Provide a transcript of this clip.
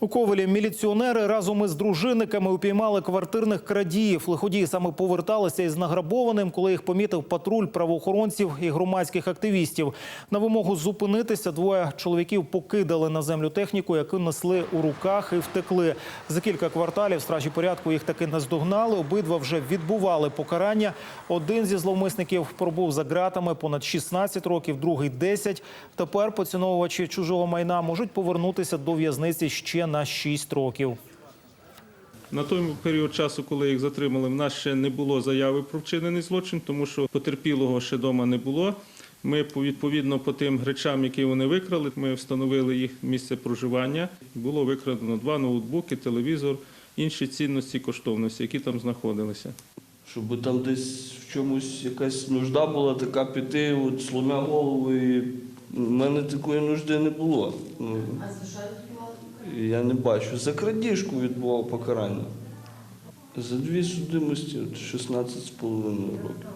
У Ковелі міліціонери разом із дружинниками упіймали квартирних крадіїв. Лиходії саме поверталися із награбованим, коли їх помітив патруль правоохоронців і громадських активістів. На вимогу зупинитися двоє чоловіків покидали на землю техніку, яку несли у руках і втекли. За кілька кварталів стражі порядку їх таки наздогнали. Обидва вже відбували покарання. Один зі зловмисників пробув за ґратами понад 16 років, другий 10. Тепер поціновувачі чужого майна можуть повернутися до в'язниці ще на 6 років. На той період часу, коли їх затримали, в нас ще не було заяви про вчинений злочин, тому що потерпілого ще вдома не було. Ми відповідно по тим речам, які вони викрали, ми встановили їх місце проживання. Було викрадено два ноутбуки, телевізор, інші цінності, коштовності, які там знаходилися. Щоб там десь в чомусь якась нужда була, така піти, от сломя голову. І в мене такої нужди не було. Ну, а за що відбували? Я не бачу. За крадіжку відбував покарання. За дві судимості 16,5 років.